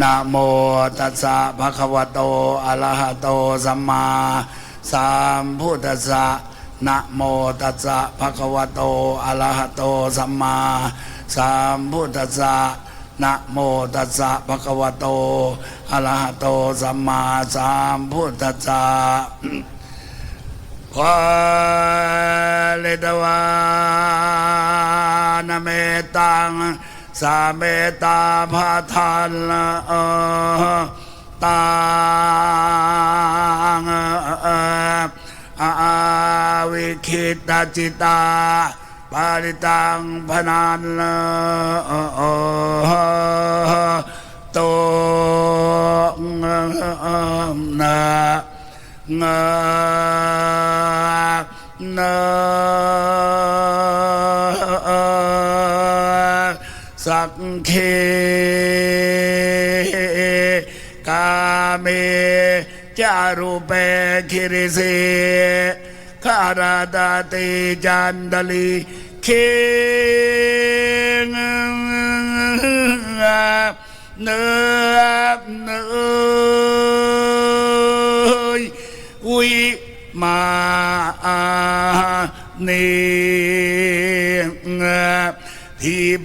นะโมตัสสะภะคะวะโตอะระหะโตสัมมาสัมพุทธัสสะนะโมตัสสะภะคะวะโตอะระหะโตสัมมาสัมพุทธัสสะนะโมตัสสะภะคะวะโตอะระหะโตสัมมาสัมพุทธัสสะขอเลตวานเมตัง สาเมตาพาทันตังอาวิคิตาจิตาปาริตังพนันตุนะงานา สักเคกาเมจารุเปคิริสคาราตาติจันดลีเคงเนื้อ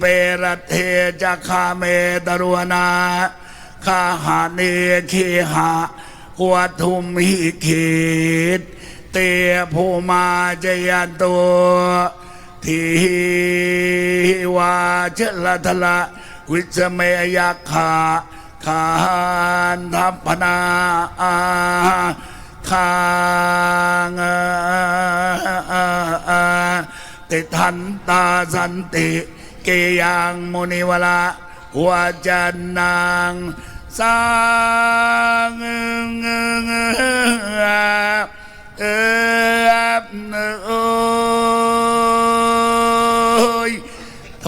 เปรตเทจะคาเมตรวนาคาหาเนเคหะวัทุมหิคิดเตภูมาจยันตัวทีวาเชลทละวิสเมยักขาคานทัพนาอาคางติทันตาสันติ เกยังมุนิวละวาจันนางสังเออโท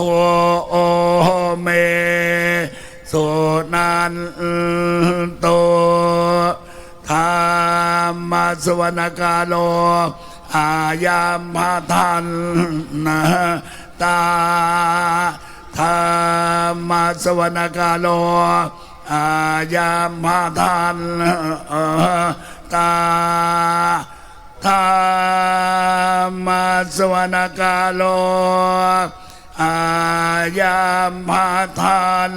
เมสุนันโตธรรมสวนกาโล อายามพาทันนะตาธรรมสวนกาโลอายามพาทันตาธรรมสวนกาโลอายามพาทาน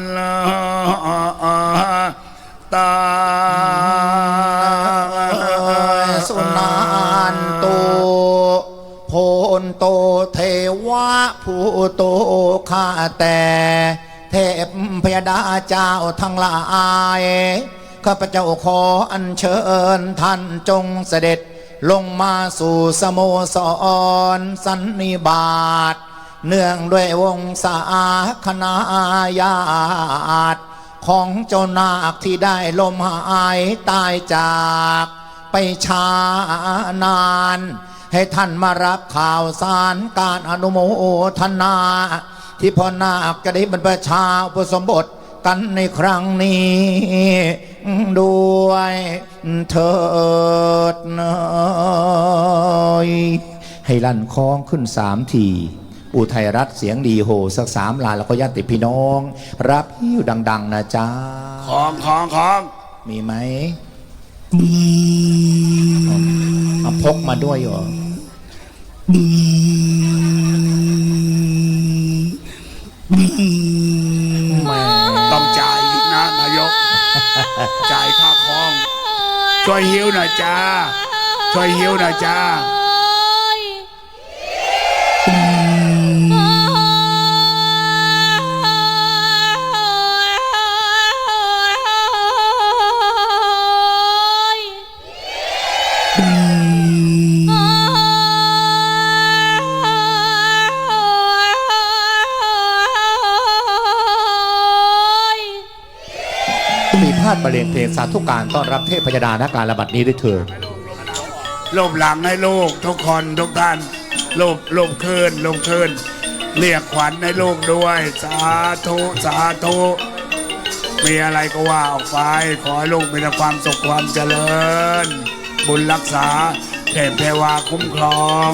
ตาสุนา ผู้โตข้าแต่เทพพยดาเจ้าทั้งหลายข้าพเจ้าขออัญเชิญท่านจงเสด็จลงมาสู่สโมสรสันนิบาตเนื่องด้วยวงศาคณาญาติของเจ้านาคที่ได้ลมหายตายจากไปช้านาน ให้ท่านมารับข่าวสารการอนุโมทนา ที่พ่อนาคจะได้บรรพชาอุปสมบทกันในครั้งนี้ ด้วยเถิดเนยให้ลั่นคล้องขึ้นสามทีอุทัยรัฐเสียงดีโหสักสามลายแล้วก็ญาติพี่น้อง รับหิ้วดัง ๆ นะจ๊ะของของของมีไหม เอาพกมาด้วยเหรอต้องจ่ายอีกนะนายก จ่ายค่าคลอง ช่วยหิวหน่อยจ้า ช่วยหิวหน่อยจ้า ดบรรเลงเพลงสาธุการต้อนรับเทพพยดาณการระบัดนี้ด้วยเถิดรูปหลังให้ลูกทุกคนทุกท่านรูปรูปคืนรูปคืนเรียกขวัญให้ลูกด้วย สาธุสาธุมีอะไรก็ว่าออกไป ขอให้ลูกมีแต่ความสุขความเจริญ บุญรักษาเทพเทวาคุ้มครอง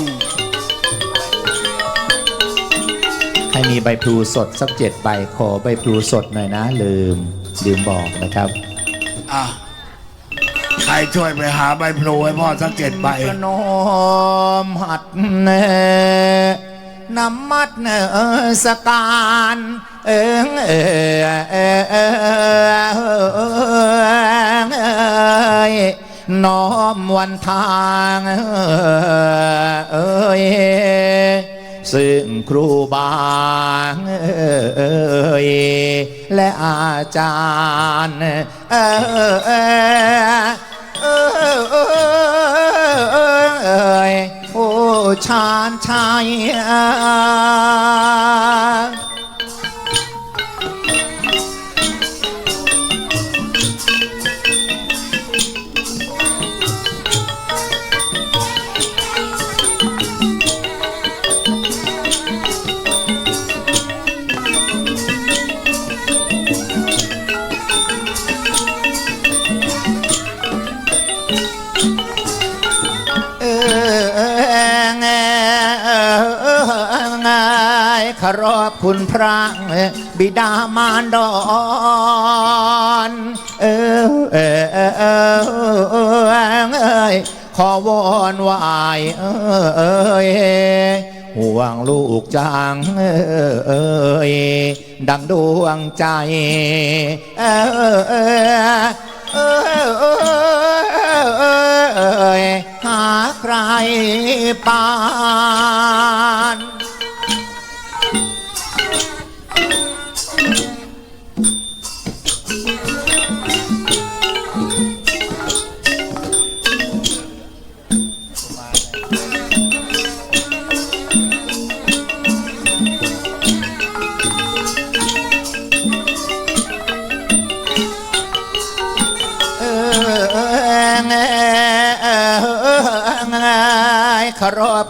ให้มีใบพลูสดสักเจ็ดใบขอใบพลูสดหน่อยนะลืม ลืมบอกนะครับ อะใครช่วยไปหาใบพลูให้พ่อสักเจ็ดใบนมหัดเนนำมัดเนอสการเอิงเออเออเออน้อมวันทางเอ้ยซึ่งครูบาเอ้ยและอาจารย์ เอ้ยเอยเอยเอยโอ้ชานชายอ เออเงขารอบคุณพระบิดามารดอนเออเออเออเออขอวอนวายเออเอยห่วงลูกจางเออเอยดังดวงใจ เออเออเออ เอยหาใครปา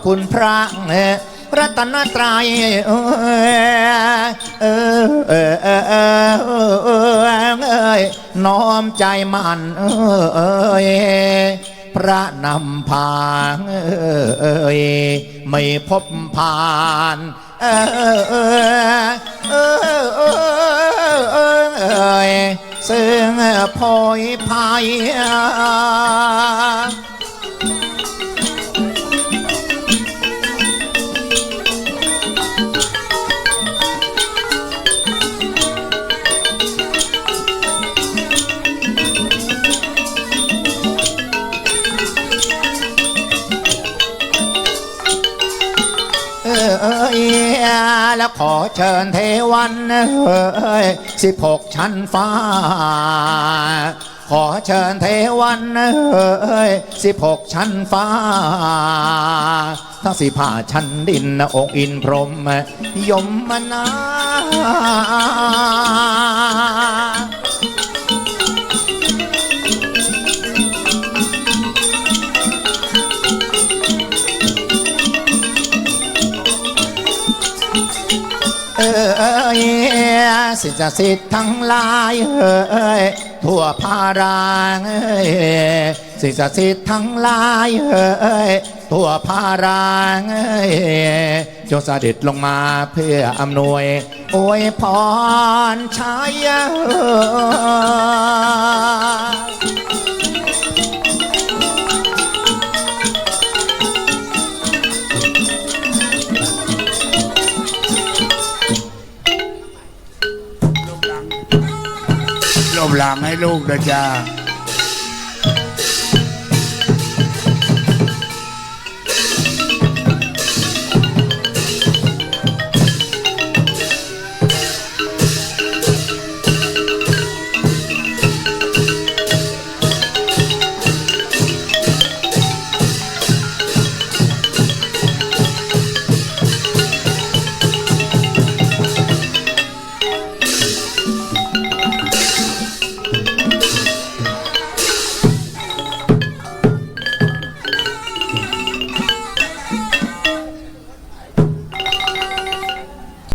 คุณพระรัตนตรัยเออเออเออเออเออเออน้อมใจมันเออเอยพระนำพาเออไม่พบผ่านเออเออเออเออเออเอยซึ่งพอยพาย ยแล้วขอเชิญเทวันเอ้ยสิบหกชั้นฟ้า ขอเชิญเทวันเอ้ยสิบหกชั้นฟ้า ทั้งสิบห้าชั้นดินองค์อินพรหมยมมนา สิทธิ์สิทธิ์ทั้งหลายเอ้ยทั่วพารางเอ้ยสิทธิ์สิทธิ์ทั้งหลายเอ้ยทั่วพารางเอ้ยจงเสด็จลงมาเพื่ออำนวยอวยพรชัยเอ้ยามให้ลูกนะจ้า